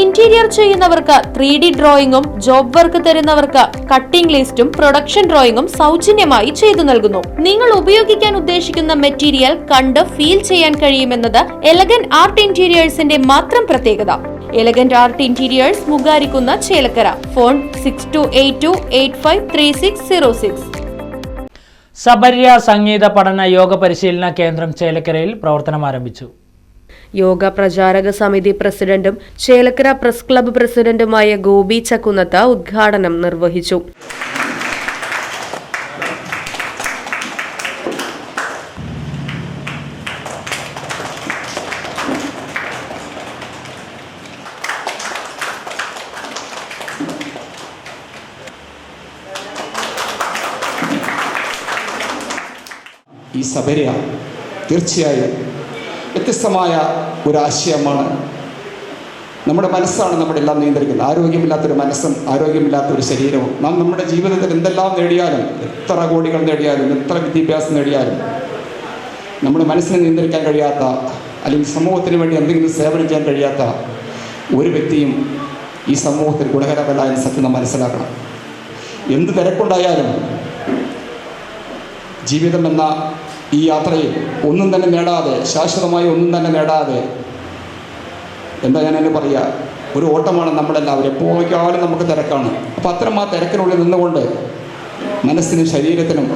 Interior ചെയ്യുന്നവർക്ക് three D ഡ്രോയിങ്ങും job work തരുന്നവർക്ക് കട്ടിംഗ് ലിസ്റ്റും പ്രൊഡക്ഷൻ ഡ്രോയിങ്ങും സൗജന്യമായി ചെയ്തു നൽകുന്നു. നിങ്ങൾ ഉപയോഗിക്കാൻ ഉദ്ദേശിക്കുന്ന മെറ്റീരിയൽ കണ്ട് ഫീൽ ചെയ്യാൻ കഴിയുമെന്നത് എലഗൻ ആർട്ട് ഇന്റീരിയേഴ്സിന്റെ മാത്രം പ്രത്യേകത. Elegant art interiors മുഖാരിക്കുന്ന Chelakkara. Phone six two eight two eight five three six zero six Sabarya സംഗീത പഠന യോഗ പരിശീലന കേന്ദ്രം ചേലക്കരയിൽ പ്രവർത്തനം ആരംഭിച്ചു. യോഗ പ്രചാരക സമിതി പ്രസിഡന്റും ചേലക്കര പ്രസ് ക്ലബ്ബ് പ്രസിഡന്റുമായ ഗോപി ചക്കുന്നത്ത ഉദ്ഘാടനം നിർവഹിച്ചു. ഈ സബരിയ തീർച്ചയായും വ്യത്യസ്തമായ ഒരു ആശയമാണ് നമ്മുടെ മനസ്സാണ് നമ്മുടെ എല്ലാം നിയന്ത്രിക്കുന്നത്. ആരോഗ്യമില്ലാത്തൊരു മനസ്സും ആരോഗ്യമില്ലാത്തൊരു ശരീരവും. നാം നമ്മുടെ ജീവിതത്തിൽ എന്തെല്ലാം നേടിയാലും എത്ര കോടികൾ നേടിയാലും എത്ര വിദ്യാഭ്യാസം നേടിയാലും നമ്മുടെ മനസ്സിനെ നിയന്ത്രിക്കാൻ കഴിയാത്ത അല്ലെങ്കിൽ സമൂഹത്തിന് വേണ്ടി എന്തെങ്കിലും സേവനം ചെയ്യാൻ കഴിയാത്ത ഒരു വ്യക്തിയും ഈ സമൂഹത്തിൽ ഗുണകരമല്ല എന്ന് സത്യം നാം മനസ്സിലാക്കണം. എന്ത് തിരക്കുണ്ടായാലും ജീവിതം എന്ന ഈ യാത്രയിൽ ഒന്നും തന്നെ നേടാതെ ശാശ്വതമായി ഒന്നും തന്നെ നേടാതെ എന്താ ഞാൻ എന്നെ പറയുക ഒരു ഓട്ടമാണ് നമ്മളെല്ലാവരും. എപ്പോഴേക്കാളും നമുക്ക് തിരക്കാണ്. അപ്പം അത്തരം ആ തിരക്കിനുള്ളിൽ നിന്നുകൊണ്ട് മനസ്സിനും ശരീരത്തിനും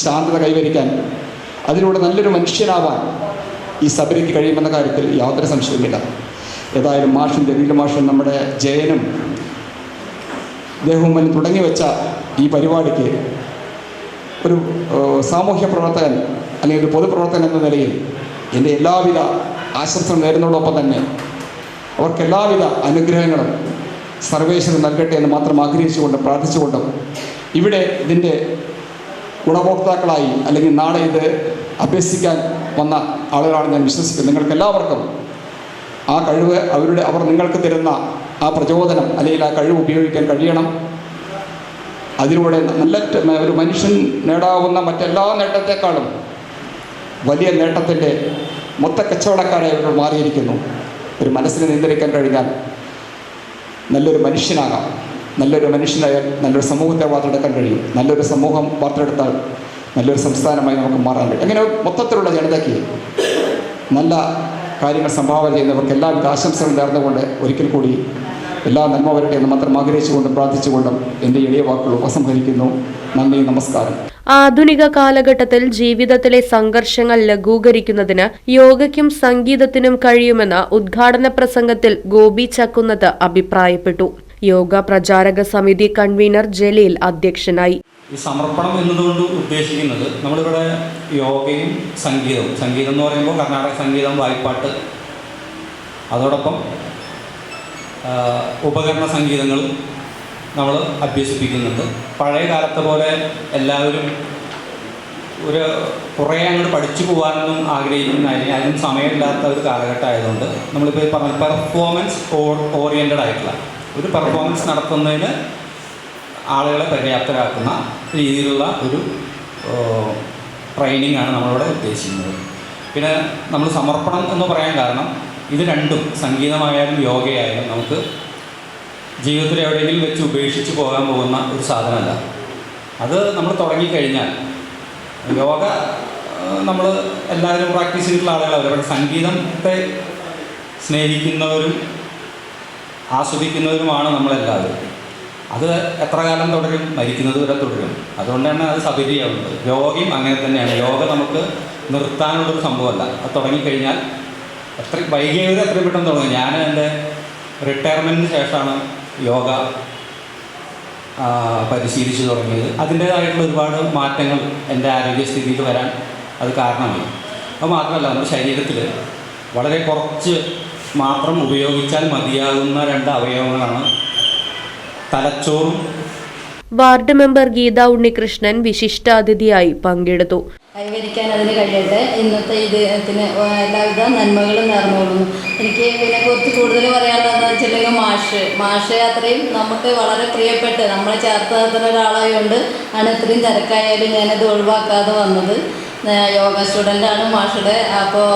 ശാന്തത കൈവരിക്കാൻ അതിലൂടെ നല്ലൊരു മനുഷ്യനാവാൻ ഈ സബരിക്ക് കഴിയുമെന്ന കാര്യത്തിൽ യാതൊരു സംശയവുമില്ല. ഏതായാലും മാഷും ജലീൽ മാഷും നമ്മുടെ ജയനും ദേഹവും തുടങ്ങി വെച്ച ഈ പരിപാടിക്ക് ഒരു സാമൂഹ്യ പ്രവർത്തകൻ അല്ലെങ്കിൽ ഒരു പൊതുപ്രവർത്തകൻ എന്ന നിലയിൽ എന്റെ എല്ലാവിധ ആശംസകൾ നേരുന്നതോടൊപ്പം തന്നെ അവർക്ക് എല്ലാവിധ അനുഗ്രഹങ്ങളും സർവേശ്വരൻ നൽകട്ടെ എന്ന് മാത്രം ആഗ്രഹിച്ചുകൊണ്ടും പ്രാർത്ഥിച്ചുകൊണ്ടും ഇവിടെ ഇതിന്റെ ഗുണഭോക്താക്കളായി അല്ലെങ്കിൽ നാളെ ഇത് അഭ്യസിക്കാൻ വന്ന ആളുകളാണ് ഞാൻ വിശ്വസിക്കുന്നത്. നിങ്ങൾക്ക് എല്ലാവർക്കും ആ കഴിവ് അവരുടെ അവർ നിങ്ങൾക്ക് തരുന്ന ആ പ്രചോദനം അല്ലെങ്കിൽ ആ കഴിവ് ഉപയോഗിക്കാൻ കഴിയണം. അതിലൂടെ നല്ല ഒരു മനുഷ്യൻ നേടാവുന്ന മറ്റെല്ലാ നേട്ടത്തെക്കാളും വലിയ നേട്ടത്തിന്റെ മൊത്ത കച്ചവടക്കാരായി ഇവർ മാറിയിരിക്കുന്നു. ഒരു മനസ്സിനെ നിയന്ത്രിക്കാൻ കഴിഞ്ഞാൽ നല്ലൊരു മനുഷ്യനാകാം. നല്ലൊരു മനുഷ്യനായാൽ നല്ലൊരു സമൂഹത്തെ വാർത്തെടുക്കാൻ കഴിയും. നല്ലൊരു സമൂഹം വാർത്തെടുത്താൽ നല്ലൊരു സംസ്ഥാനമായി നമുക്ക് മാറാൻ കഴിയും. അങ്ങനെ മൊത്തത്തിലുള്ള ജനതയ്ക്ക് നല്ല കാര്യങ്ങൾ സംഭാവന ചെയ്യുന്നവർക്ക് എല്ലാവിധ ആശംസകളും നേർന്നുകൊണ്ട് ഒരിക്കൽ കൂടി എല്ലാ നന്മ വരട്ടെ എന്ന് മാത്രം ആഗ്രഹിച്ചുകൊണ്ടും പ്രാർത്ഥിച്ചുകൊണ്ടും എന്റെ എളിയ വാക്കുകൾ ഉപസംഹരിക്കുന്നു. നന്ദി നമസ്കാരം. ആധുനിക കാലഘട്ടത്തിൽ ജീവിതത്തിലെ സംഘർഷങ്ങൾ ലഘൂകരിക്കുന്നതിന് യോഗയ്ക്കും സംഗീതത്തിനും കഴിയുമെന്ന് ഉദ്ഘാടന പ്രസംഗത്തിൽ ഗോപി ചക്കുന്നത് അഭിപ്രായപ്പെട്ടു. യോഗ പ്രചാരക സമിതി കൺവീനർ ജലീൽ അധ്യക്ഷനായി. ഈ സമർപ്പണം എന്നതുകൊണ്ട് ഉദ്ദേശിക്കുന്നത് നമ്മളിവിടെ യോഗയും സംഗീതവും. സംഗീതം എന്ന് പറയുമ്പോൾ കർണാടക സംഗീതം വായ്പാട്ട് അതോടൊപ്പം ഉപകരണ സംഗീതങ്ങളും നമ്മൾ അഭ്യസിപ്പിക്കുന്നുണ്ട്. പഴയ കാലത്തെ പോലെ എല്ലാവരും ഒരു കുറേ അങ്ങോട്ട് പഠിച്ചു പോകാനൊന്നും ആഗ്രഹിക്കുന്ന അതിന് സമയമില്ലാത്ത ഒരു കാലഘട്ടം ആയതുകൊണ്ട് നമ്മളിപ്പോൾ പറഞ്ഞ പെർഫോമൻസ് ഓറിയന്റഡ് ആയിട്ടുള്ള ഒരു പെർഫോമൻസ് നടത്തുന്നതിന് ആളുകളെ പര്യാപ്തരാക്കുന്ന രീതിയിലുള്ള ഒരു ട്രെയിനിങ് ആണ് നമ്മളിവിടെ ഉദ്ദേശിക്കുന്നത്. പിന്നെ നമ്മൾ സമർപ്പണം എന്ന് പറയാൻ കാരണം ഇത് രണ്ടും സംഗീതമായാലും യോഗയായാലും നമുക്ക് ജീവിതത്തിൽ എവിടെയെങ്കിലും വെച്ച് ഉപേക്ഷിച്ച് പോകാൻ പോകുന്ന ഒരു സാധനമല്ല. അത് നമ്മൾ തുടങ്ങിക്കഴിഞ്ഞാൽ യോഗ നമ്മൾ എല്ലാവരും പ്രാക്ടീസ് ചെയ്തിട്ടുള്ള ആളുകളാണ്. പക്ഷേ സംഗീതത്തെ സ്നേഹിക്കുന്നവരും ആസ്വദിക്കുന്നവരുമാണ് നമ്മളെല്ലാവരും. അത് എത്ര കാലം തുടരും? മരിക്കുന്നത് വരെ തുടരും. അതുകൊണ്ടാണ് അത് സബരിയാവുന്നത്. യോഗയും അങ്ങനെ തന്നെയാണ്. യോഗ നമുക്ക് നിർത്താനുള്ളൊരു സംഭവമല്ല. അത് തുടങ്ങിക്കഴിഞ്ഞാൽ എത്ര വൈകിയത് എത്രയും പെട്ടെന്ന് തുടങ്ങും. ഞാൻ എന്റെ റിട്ടയർമെന്റിന് ശേഷമാണ് യോഗ പരിശീലിച്ചു തുടങ്ങിയത്. അതിന്റേതായിട്ടുള്ള ഒരുപാട് മാറ്റങ്ങൾ എന്റെ ആരോഗ്യസ്ഥിതിയിൽ വരാൻ അത് കാരണമായി. അത് മാത്രമല്ല നമ്മുടെ ശരീരത്തിൽ വളരെ കുറച്ച് മാത്രം ഉപയോഗിച്ചാൽ മതിയാകുന്ന രണ്ട് അവയവങ്ങളാണ് തലച്ചോറും വാർഡ് മെമ്പർ ഗീത ഉണ്ണികൃഷ്ണൻ വിശിഷ്ടാതിഥിയായി പങ്കെടുത്തു. കൈവരിക്കാൻ അതിന് കഴിയട്ടെ. ഇന്നത്തെ ഇതിന് എല്ലാവിധ നന്മകളും നേർന്നുകൊള്ളുന്നു. എനിക്ക് ഇതിനെ കുറിച്ച് കൂടുതൽ പറയാനുള്ളതെന്ന് വെച്ചിട്ടുണ്ടെങ്കിൽ മാഷ്. മാഷ് അത്രയും നമുക്ക് വളരെ പ്രിയപ്പെട്ട് നമ്മളെ ചേർത്ത് നിർത്തുന്ന ഒരാളായതുകൊണ്ട് ആണ് ഇത്രയും തിരക്കായാലും ഞാനത് ഒഴിവാക്കാതെ വന്നത്. യോഗ സ്റ്റുഡന്റാണ് മാഷുടെ. അപ്പോൾ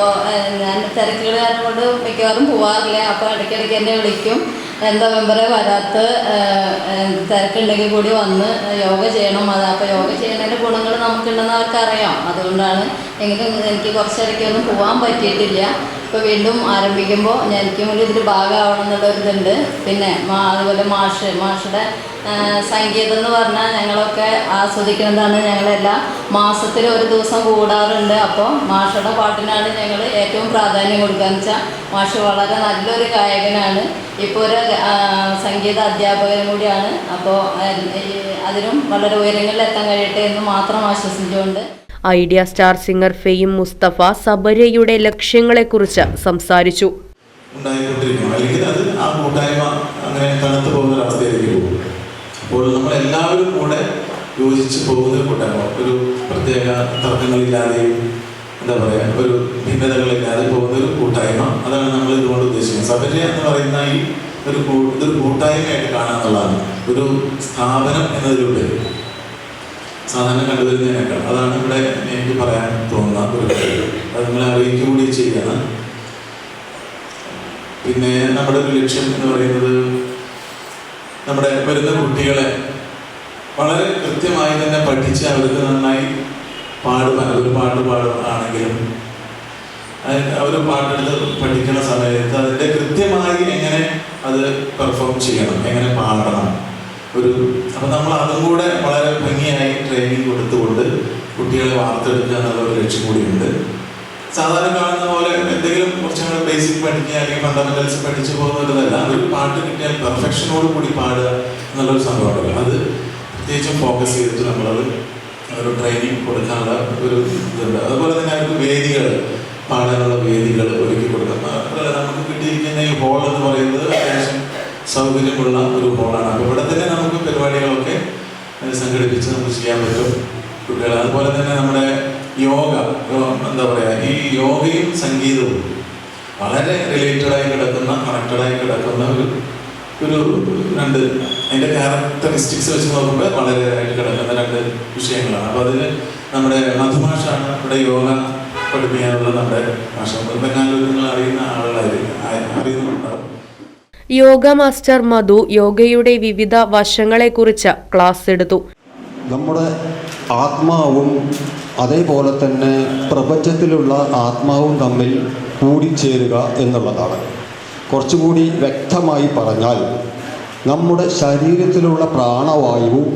ഞാൻ തിരക്കുകൾ കാരണം കൊണ്ട് മിക്കവാറും പോവാറില്ല. അപ്പോൾ ഇടയ്ക്കിടയ്ക്ക് എന്നെ വിളിക്കും. എന്താ മെമ്പറെ വരാത്ത തിരക്കുണ്ടെങ്കിൽ കൂടി വന്ന് യോഗ ചെയ്യണം. അത് അപ്പോൾ യോഗ ചെയ്യുന്നതിന്റെ ഗുണങ്ങൾ നമുക്കുണ്ടെന്ന് അവർക്കറിയാം. അതുകൊണ്ടാണ് എങ്കിലും എനിക്ക് കുറച്ചിടയ്ക്കൊന്നും പോകാൻ പറ്റിയിട്ടില്ല. ഇപ്പോൾ വീണ്ടും ആരംഭിക്കുമ്പോൾ എനിക്കും കൂടി ഇതിൽ ഭാഗമാവണം എന്നുള്ള ഒരിതുണ്ട് പിന്നെ അതുപോലെ മാഷ് മാഷുടെ സംഗീതം എന്ന് പറഞ്ഞാൽ ഞങ്ങളൊക്കെ ആസ്വദിക്കുന്നതാണ് ഞങ്ങളെല്ലാം. മാസത്തിൽ ഒരു ദിവസം കൂടാറുണ്ട്. അപ്പോൾ മാഷയുടെ പാട്ടിനാണ് ഞങ്ങൾ ഏറ്റവും പ്രാധാന്യം കൊടുക്കുക. എന്ന് വെച്ചാൽ മാഷ് വളരെ നല്ലൊരു ഗായകനാണ്. ഇപ്പോൾ ഒരു സംഗീത അധ്യാപകനും കൂടിയാണ്. അപ്പോൾ അതിനും വളരെ ഉയരങ്ങളിൽ എത്താൻ കഴിയട്ടെ എന്ന് മാത്രം ആശ്വസിച്ചുകൊണ്ട് Idea star singer fame Mustafa സബരയുടെ ലക്ഷ്യങ്ങളെക്കുറിച്ച് സംസാരിച്ചു. അപ്പോൾ നമ്മൾ കൂടെ യോജിച്ച് പോകുന്ന ഒരു കൂട്ടായ്മ. ഒരു പ്രത്യേക തർക്കങ്ങളില്ലാതെയും എന്താ പറയുക ഒരു ഭിന്നതകളില്ലാതെ പോകുന്ന ഒരു കൂട്ടായ്മ അതാണ് നമ്മൾ ഇതുകൊണ്ട് ഉദ്ദേശിക്കുന്നത്. സബര്യ എന്ന് പറയുന്ന ഈ ഒരു ഇതൊരു കൂട്ടായ്മയായിട്ട് കാണാന്നുള്ളതാണ്. ഒരു സ്ഥാപനം എന്നതിലുപരി സാധാരണ കണ്ടുവരുന്നതിനേക്കാൾ അതാണ് ഇവിടെ എനിക്ക് പറയാൻ തോന്നുന്ന ഒരു കാര്യം. അത് നിങ്ങളെ അറിയിക്കുക കൂടി ചെയ്യണം പിന്നെ നമ്മുടെ ഒരു ലക്ഷ്യം എന്ന് പറയുന്നത് നമ്മുടെ വരുന്ന കുട്ടികളെ വളരെ കൃത്യമായി തന്നെ പഠിച്ച് അവർക്ക് നന്നായി പാടുവാൻ ഒരു പാട്ട് പാടുകയാണെങ്കിലും അവർ പാട്ടെടുത്ത് പഠിക്കുന്ന സമയത്ത് അതിന്റെ കൃത്യമായി എങ്ങനെ അത് പെർഫോം ചെയ്യണം എങ്ങനെ പാടണം. ഒരു അപ്പം നമ്മൾ അതും കൂടെ വളരെ ഭംഗിയായി ട്രെയിനിങ് കൊടുത്തുകൊണ്ട് കുട്ടികളെ വാർത്തെടുക്കുക എന്നുള്ള ഒരു ലക്ഷ്യം കൂടിയുണ്ട്. സാധാരണ കാണുന്ന പോലെ എന്തെങ്കിലും കുറച്ചുകൂടെ ബേസിക് പഠിക്കുക അല്ലെങ്കിൽ ഫണ്ടമെന്റൽസ് പഠിച്ചു പോകുന്നതല്ല ഒരു പാട്ട് കിട്ടിയാൽ പെർഫെക്ഷനോട് കൂടി പാടുക എന്നുള്ളൊരു സംഭവമുണ്ടല്ലോ അത് പ്രത്യേകിച്ചും ഫോക്കസ് ചെയ്തിട്ട് നമ്മളത് ഒരു ട്രെയിനിങ് കൊടുക്കാനുള്ള ഒരു ഇതുണ്ട്. അതുപോലെ തന്നെ അവർക്ക് വേദികൾ പാടാനുള്ള വേദികൾ ഒരുക്കി കൊടുക്കുക നമുക്ക് കിട്ടിയിരിക്കുന്ന ഈ ഹോൾ എന്ന് പറയുന്നത് സൗകര്യമുള്ള ഒരു ഹോളാണ് അപ്പോൾ ഇവിടെ തന്നെ നമുക്ക് പരിപാടികളൊക്കെ സംഘടിപ്പിച്ച് നമുക്ക് ചെയ്യാൻ പറ്റും കുട്ടികൾ അതുപോലെ തന്നെ നമ്മുടെ യോഗ എന്താ പറയുക ഈ യോഗയും സംഗീതവും വളരെ റിലേറ്റഡ് ആയി കിടക്കുന്ന കണക്റ്റഡ് ആയി കിടക്കുന്ന ഒരു ഒരു രണ്ട് അതിന്റെ ക്യാരക്ടറിസ്റ്റിക്സ് വെച്ച് നോക്കുമ്പോൾ വളരെ ആയിട്ട് കിടക്കുന്ന രണ്ട് വിഷയങ്ങളാണ്. അപ്പോൾ അതിൽ നമ്മുടെ മധുഭാഷാണ് ഇവിടെ യോഗ പഠിപ്പിക്കാനുള്ള നമ്മുടെ ഭാഷ. ബംഗാളൂർ നിങ്ങൾ അറിയുന്ന ആളുകളായിരിക്കും. അറിയുന്നുണ്ടാവും യോഗ മാസ്റ്റർ മധു യോഗയുടെ വിവിധ വശങ്ങളെക്കുറിച്ച് ക്ലാസ് എടുത്തു. നമ്മുടെ ആത്മാവും അതേപോലെ തന്നെ പ്രപഞ്ചത്തിലുള്ള ആത്മാവും തമ്മിൽ കൂടിച്ചേരുക എന്നുള്ളതാണ്. കുറച്ചുകൂടി വ്യക്തമായി പറഞ്ഞാൽ നമ്മുടെ ശരീരത്തിലുള്ള പ്രാണവായുവും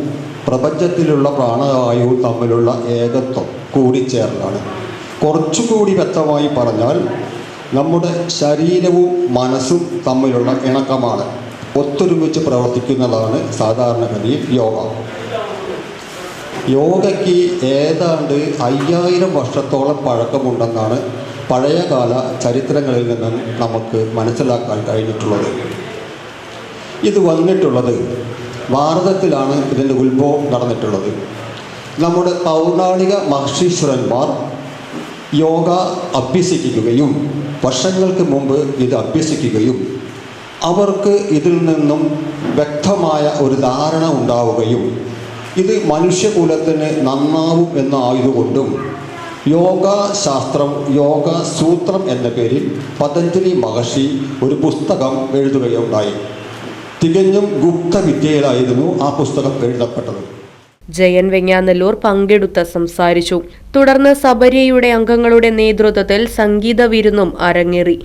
പ്രപഞ്ചത്തിലുള്ള പ്രാണവായുവും തമ്മിലുള്ള ഏകത്വം കൂടിച്ചേരലാണ്. കുറച്ചുകൂടി വ്യക്തമായി പറഞ്ഞാൽ നമ്മുടെ ശരീരവും മനസ്സും തമ്മിലുള്ള ഇണക്കമാണ്. ഒത്തൊരുമിച്ച് പ്രവർത്തിക്കുന്നതാണ് സാധാരണഗതിയിൽ യോഗ. യോഗയ്ക്ക് ഏതാണ്ട് അയ്യായിരം വർഷത്തോളം പഴക്കമുണ്ടെന്നാണ് പഴയകാല ചരിത്രങ്ങളിൽ നിന്നും നമുക്ക് മനസ്സിലാക്കാൻ കഴിഞ്ഞിട്ടുള്ളത്. ഇത് വന്നിട്ടുള്ളത് ഭാരതത്തിലാണ് ഇതിന്റെ ഉത്ഭവം നടന്നിട്ടുള്ളത്. നമ്മുടെ പൗരാണിക മഹർഷീശ്വരന്മാർ യോഗ അഭ്യസിക്കുകയും വർഷങ്ങൾക്ക് മുമ്പ് ഇത് അഭ്യസിക്കുകയും അവർക്ക് ഇതിൽ നിന്നും വ്യക്തമായ ഒരു ധാരണ ഉണ്ടാവുകയും ഇത് മനുഷ്യകുലത്തിന് നന്നാവും എന്നായതുകൊണ്ടും യോഗ ശാസ്ത്രം യോഗ സൂത്രം എന്ന പേരിൽ പതഞ്ജലി മഹർഷി ഒരു പുസ്തകം എഴുതുകയുണ്ടായി. തികഞ്ഞും ഗുപ്തവിദ്യയിലായിരുന്നു ആ പുസ്തകം എഴുതപ്പെട്ടത്. ജയൻ വെങ്ങാനല്ലൂർ പങ്കെടുത്ത് സംസാരിച്ചു. തുടർന്ന് സബരിയയുടെ അംഗങ്ങളുടെ നേതൃത്വത്തിൽ സംഗീത വിരുന്നും അരങ്ങേറി.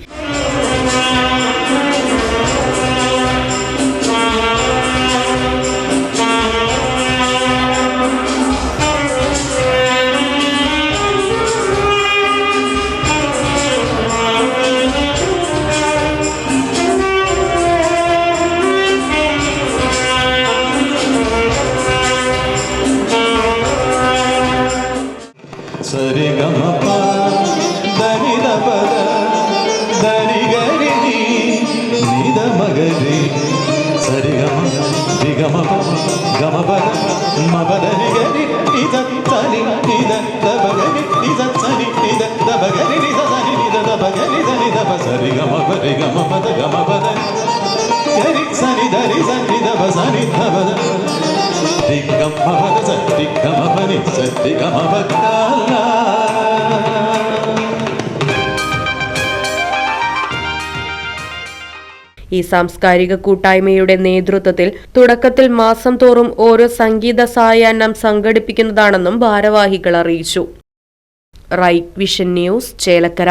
సరి గమ దరి పద దరి గరి నిద మగరి. సరి గమ రి గమ గమ పద మమ దరి గరి నిద సరి నిద దబ గరి నిద సరి నిద దబ గరి నిద సరి నిద దబ గరి నిద నిద సరి గమ పరి గమ పద గమ పద. గరి సరి దరి సరి దబ సరి దబ ഈ സാംസ്കാരിക കൂട്ടായ്മയുടെ നേതൃത്വത്തിൽ തുടക്കത്തിൽ മാസം തോറും ഓരോ സംഗീത സായാഹ്നം സംഘടിപ്പിക്കുന്നതാണെന്നും ഭാരവാഹികൾ അറിയിച്ചു. Right Vision News Chelakkara.